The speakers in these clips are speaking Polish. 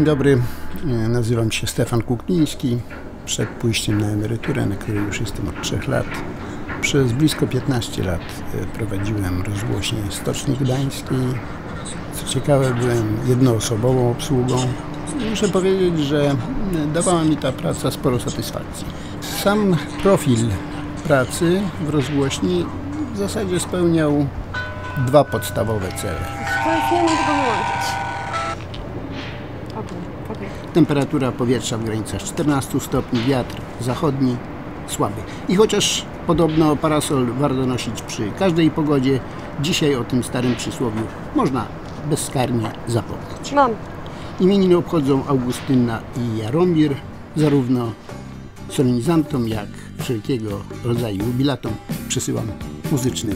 Dzień dobry, E, nazywam się Stefan Kukliński. Przed pójściem na emeryturę, na której już jestem od 3 lat, przez blisko 15 lat e, prowadziłem rozgłośnie Stoczni Gdańskiej. Co ciekawe, byłem jednoosobową obsługą. Muszę powiedzieć, że e, dawała mi ta praca sporo satysfakcji. Sam profil pracy w rozgłośni w zasadzie spełniał dwa podstawowe cele. Nie mogę. Temperatura powietrza w granicach 14 stopni, wiatr zachodni słaby. I chociaż podobno parasol warto nosić przy każdej pogodzie, dzisiaj o tym starym przysłowiu można bezkarnie zapomnieć. Mam. Imieniny obchodzą Augustyna i Jaromir, zarówno solenizantom, jak wszelkiego rodzaju jubilatom przesyłam muzyczne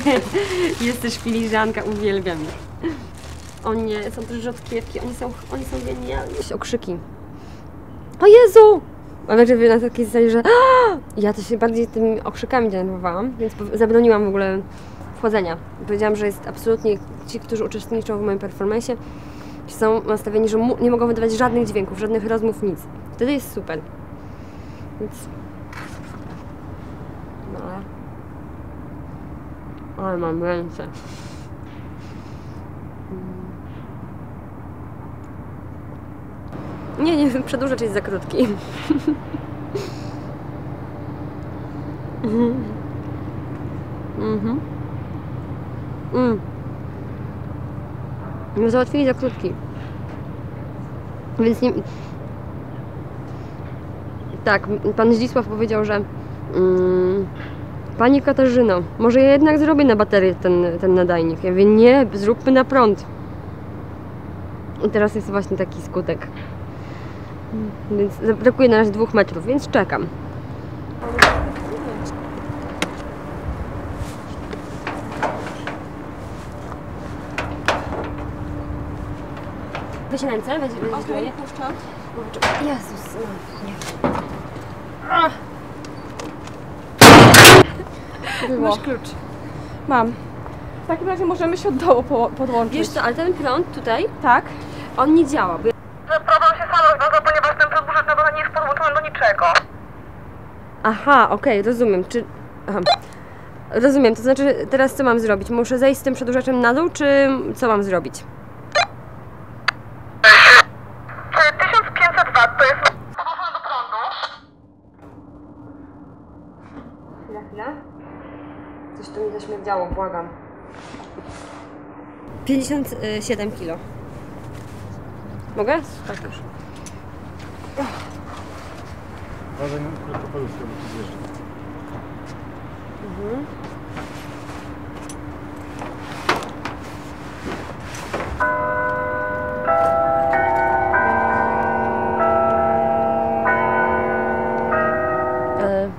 Jesteś filiżanka, uwielbiam ich. O nie, są też rzodkiewki, oni są, oni są genialni. Okrzyki. O Jezu! Mam wrażenie na takiej zasadzie, że ja to się bardziej tymi okrzykami denerwowałam, więc zabroniłam w ogóle wchodzenia. Powiedziałam, że jest absolutnie ci, którzy uczestniczą w moim performance'ie, są nastawieni, że nie mogą wydawać żadnych dźwięków, żadnych rozmów, nic. Wtedy jest super. Więc... No ale... Mam ręce. Nie, nie, przedłużacz jest za krótki. Mhm. Mhm. Mm. No, Załatwili za krótki. Więc nie... Tak, pan Zdzisław powiedział, że mm, Pani Katarzyno, może ja jednak zrobię na baterię ten, ten nadajnik. Ja mówię, nie, zróbmy na prąd. I teraz jest właśnie taki skutek. Więc brakuje na razie dwóch metrów, więc czekam. Weź ręce, weź, weź okay, puszczam. Jezus. Było. Masz klucz. Mam. W takim razie możemy się od dołu po- podłączyć. Wiesz co, ale ten prąd tutaj, Tak? on nie działa, bo Zaprawiam się sama zgadza, ponieważ ten przedłużacz na dole nie jest podłączony do niczego. Aha, okej, rozumiem. Czy. Aha. Rozumiem, to znaczy teraz co mam zrobić? Muszę zejść z tym przedłużaczem na dół, czy co mam zrobić? Czy 1500 W to jest podłączone do prądu? Chwila, chwila. Coś zaśmierdziało, błagam. 57 kilo. Mogę? Tak już. Uważaj na krótkopolską, bo tu zjeżdża. E,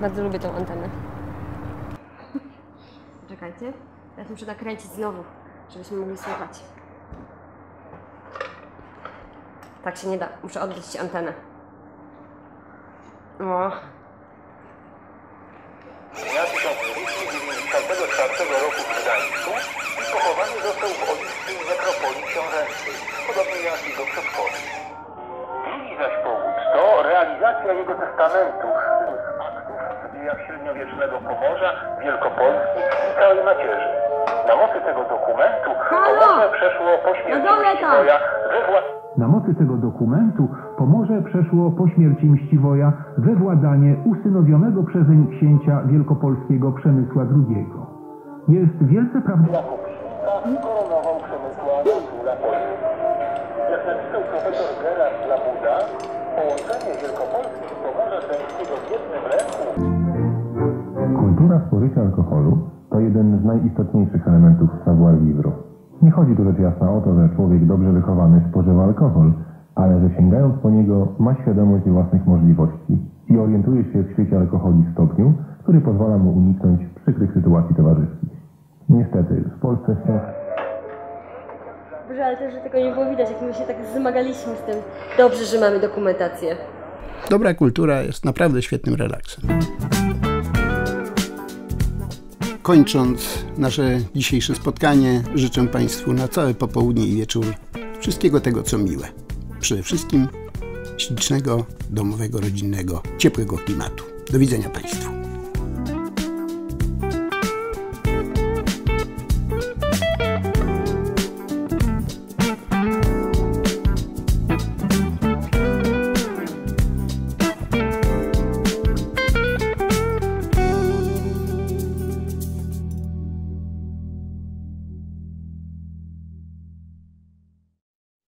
bardzo lubię tą antenę. Czekajcie. Teraz muszę nakręcić znowu, żebyśmy mogli słuchać. Tak się nie da. Muszę oddać Ci antenę. O. Dnia 1294 roku w Gdańsku i pochowany został w nekropolii książęcej, podobnie jak jego przodkowie. Drugi zaś powód to realizacja jego testamentu w dziejach średniowiecznego Pomorza, Wielkopolski i całej macierzy. Na mocy tego dokumentu! Pomorze przeszło po śmierci No. Mikołaja we własność Na mocy tego dokumentu Pomorze przeszło po śmierci Mściwoja we władanie usynowionego przezeń księcia wielkopolskiego Przemysła II. Jest wielce prawdopodobne, koronował Przemysła Króla Polski. Jak napisał profesor Gerard Labuda, połączenie Wielkopolski i Pomorza Śląskiego w jednym ręku Kultura spożycia alkoholu to jeden z najistotniejszych elementów savoir-vivre. Nie chodzi tu rzecz jasna o to, że człowiek dobrze wychowany spożywa alkohol, ale że sięgając po niego ma świadomość własnych możliwości i orientuje się w świecie alkoholi w stopniu, który pozwala mu uniknąć przykrych sytuacji towarzyskich. Niestety, w Polsce wciąż Boże, ale też, że tego nie było widać, jak my się tak zmagaliśmy z tym. Dobrze, że mamy dokumentację. Dobra kultura jest naprawdę świetnym relaksem. Kończąc nasze dzisiejsze spotkanie, życzę Państwu na całe popołudnie i wieczór wszystkiego tego, co miłe. Przede wszystkim ślicznego, domowego, rodzinnego, ciepłego klimatu. Do widzenia Państwu.